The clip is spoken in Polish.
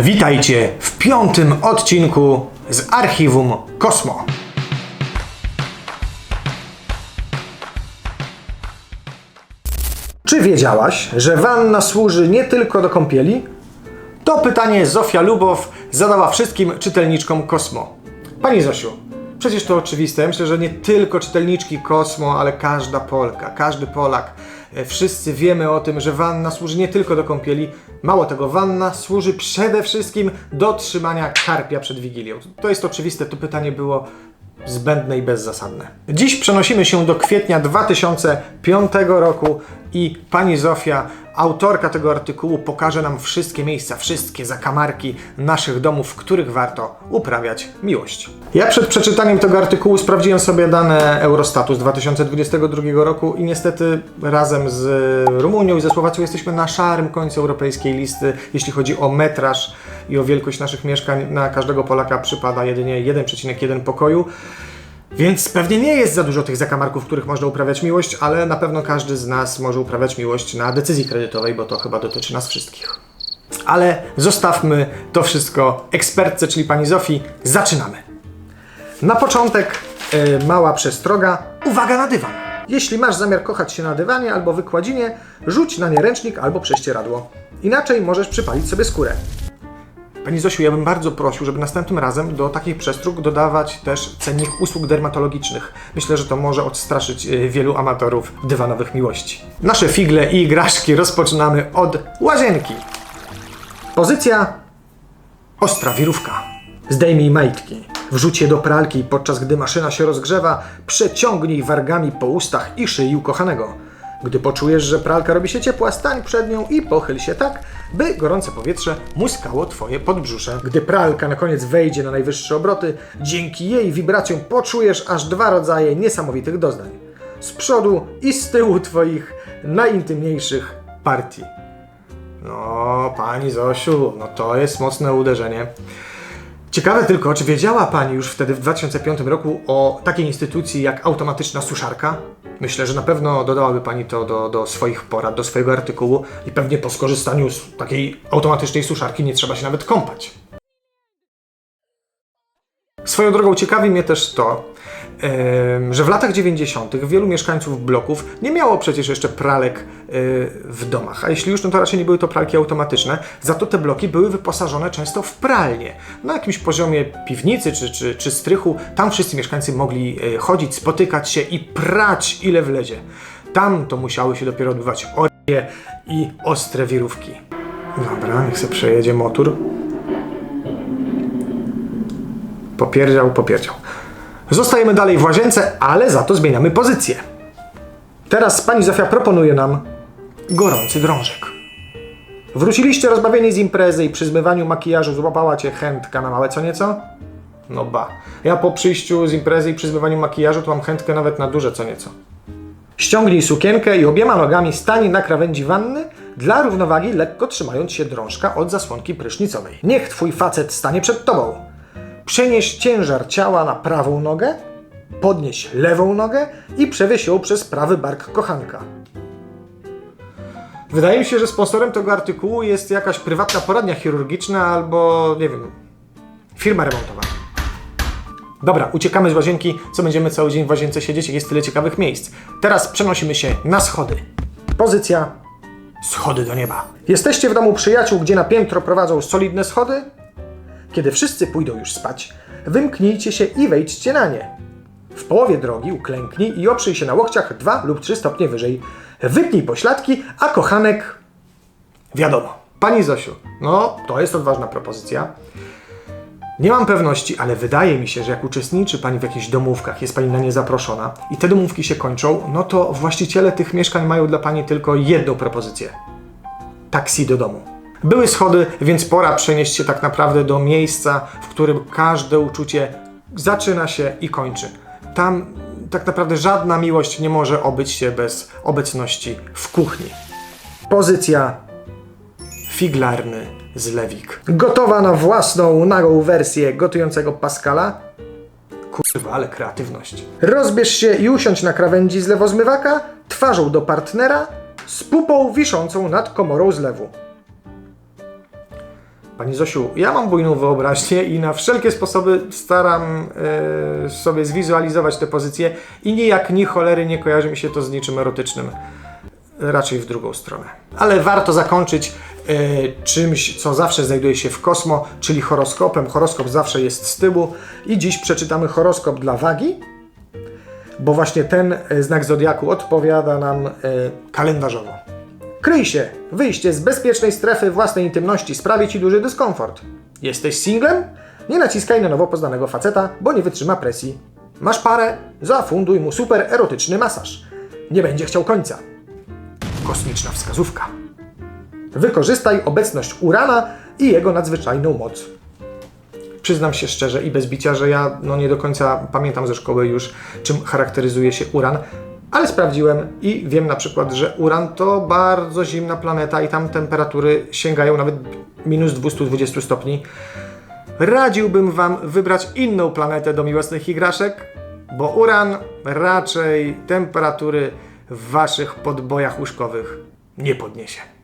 Witajcie w piątym odcinku z archiwum Kosmo. Czy wiedziałaś, że wanna służy nie tylko do kąpieli? To pytanie Zofia Lubow zadała wszystkim czytelniczkom Kosmo. Pani Zosiu, przecież to oczywiste. Myślę, że nie tylko czytelniczki Kosmo, ale każda Polka, każdy Polak. E, Wszyscy wiemy o tym, że wanna służy nie tylko do kąpieli. Mało tego, wanna służy przede wszystkim do trzymania karpia przed Wigilią. To jest oczywiste, to pytanie było zbędne i bezzasadne. Dziś przenosimy się do kwietnia 2005 roku i pani Zofia, autorka tego artykułu, pokaże nam wszystkie miejsca, wszystkie zakamarki naszych domów, w których warto uprawiać miłość. Ja przed przeczytaniem tego artykułu sprawdziłem sobie dane Eurostatu z 2022 roku i niestety razem z Rumunią i ze Słowacją jesteśmy na szarym końcu europejskiej listy, jeśli chodzi o metraż i o wielkość naszych mieszkań. Na każdego Polaka przypada jedynie 1,1 pokoju. Więc pewnie nie jest za dużo tych zakamarków, w których można uprawiać miłość, ale na pewno każdy z nas może uprawiać miłość na decyzji kredytowej, bo to chyba dotyczy nas wszystkich. Ale zostawmy to wszystko ekspertce, czyli pani Zofii. Zaczynamy. Na początek e, mała przestroga. Uwaga na dywan. Jeśli masz zamiar kochać się na dywanie albo wykładzinie, rzuć na nie ręcznik albo prześcieradło. Inaczej możesz przypalić sobie skórę. Pani Zosiu, ja bym bardzo prosił, żeby następnym razem do takich przestróg dodawać też cennik usług dermatologicznych. Myślę, że to może odstraszyć e, wielu amatorów dywanowych miłości. Nasze figle i igraszki rozpoczynamy od łazienki. Pozycja ostra wirówka. Zdejmij majtki. Wrzuć je do pralki, podczas gdy maszyna się rozgrzewa, przeciągnij wargami po ustach i szyi ukochanego. Gdy poczujesz, że pralka robi się ciepła, stań przed nią i pochyl się tak, by gorące powietrze muskało twoje podbrzusze. Gdy pralka na koniec wejdzie na najwyższe obroty, dzięki jej wibracjom poczujesz aż dwa rodzaje niesamowitych doznań. Z przodu i z tyłu twoich najintymniejszych partii. No, pani Zosiu, no to jest mocne uderzenie. Ciekawe tylko, czy wiedziała Pani już wtedy w 2005 roku o takiej instytucji jak automatyczna suszarka? Myślę, że na pewno dodałaby Pani to do, do swoich porad, do swojego artykułu i pewnie po skorzystaniu z takiej automatycznej suszarki nie trzeba się nawet kąpać. Swoją drogą ciekawi mnie też to, że w latach 90. wielu mieszkańców bloków nie miało przecież jeszcze pralek e, w domach. A jeśli już, no to raczej nie były to pralki automatyczne. Za to te bloki były wyposażone często w pralnie. Na jakimś poziomie piwnicy czy, czy, czy strychu, tam wszyscy mieszkańcy mogli e, chodzić, spotykać się i prać ile wlezie. Tam to musiały się dopiero odbywać orgie i ostre wirówki. Dobra, niech se przejedzie motor. Popierdział, popierdział. Zostajemy dalej w łazience, ale za to zmieniamy pozycję. Teraz pani Zofia proponuje nam gorący drążek. Wróciliście rozbawieni z imprezy i przy zmywaniu makijażu złapała cię chętka na małe co nieco? No ba. Ja po przyjściu z imprezy i przy zmywaniu makijażu to mam chętkę nawet na duże co nieco. Ściągnij sukienkę i obiema nogami stań na krawędzi wanny, dla równowagi lekko trzymając się drążka od zasłonki prysznicowej. Niech twój facet stanie przed tobą. Przenieś ciężar ciała na prawą nogę, podnieś lewą nogę i przewieź ją przez prawy bark kochanka. Wydaje mi się, że sponsorem tego artykułu jest jakaś prywatna poradnia chirurgiczna albo, nie wiem, firma remontowa. Dobra, uciekamy z łazienki, co będziemy cały dzień w łazience siedzieć, jest tyle ciekawych miejsc. Teraz przenosimy się na schody. Pozycja schody do nieba. Jesteście w domu przyjaciół, gdzie na piętro prowadzą solidne schody? Kiedy wszyscy pójdą już spać, wymknijcie się i wejdźcie na nie. W połowie drogi uklęknij i oprzyj się na łokciach dwa lub trzy stopnie wyżej. Wypnij pośladki, a kochanek... Wiadomo. Pani Zosiu, no to jest odważna propozycja. Nie mam pewności, ale wydaje mi się, że jak uczestniczy Pani w jakichś domówkach, jest Pani na nie zaproszona i te domówki się kończą, no to właściciele tych mieszkań mają dla Pani tylko jedną propozycję. Taksi do domu. Były schody, więc pora przenieść się tak naprawdę do miejsca, w którym każde uczucie zaczyna się i kończy. Tam tak naprawdę żadna miłość nie może obyć się bez obecności w kuchni. Pozycja figlarny zlewik. Gotowa na własną nagą wersję gotującego Pascala? Kurwa, ale kreatywność. Rozbierz się i usiądź na krawędzi zlewozmywaka, twarzą do partnera, z pupą wiszącą nad komorą zlewu. Pani Zosiu, ja mam bujną wyobraźnię i na wszelkie sposoby staram e, sobie zwizualizować te pozycje i nijak ni cholery nie kojarzy mi się to z niczym erotycznym. Raczej w drugą stronę. Ale warto zakończyć e, czymś, co zawsze znajduje się w kosmo, czyli horoskopem. Horoskop zawsze jest z tyłu i dziś przeczytamy horoskop dla wagi, bo właśnie ten e, znak zodiaku odpowiada nam kalendarzowo. Kryj się! Wyjście z bezpiecznej strefy własnej intymności sprawi ci duży dyskomfort. Jesteś singlem? Nie naciskaj na nowo poznanego faceta, bo nie wytrzyma presji. Masz parę? Zafunduj mu super erotyczny masaż. Nie będzie chciał końca. Kosmiczna wskazówka. Wykorzystaj obecność Urana i jego nadzwyczajną moc. Przyznam się szczerze i bez bicia, że ja no, nie do końca pamiętam ze szkoły już, czym charakteryzuje się Uran, ale sprawdziłem i wiem na przykład, że Uran to bardzo zimna planeta i tam temperatury sięgają nawet minus 220 stopni. Radziłbym Wam wybrać inną planetę do miłosnych igraszek, bo Uran raczej temperatury w Waszych podbojach łóżkowych nie podniesie.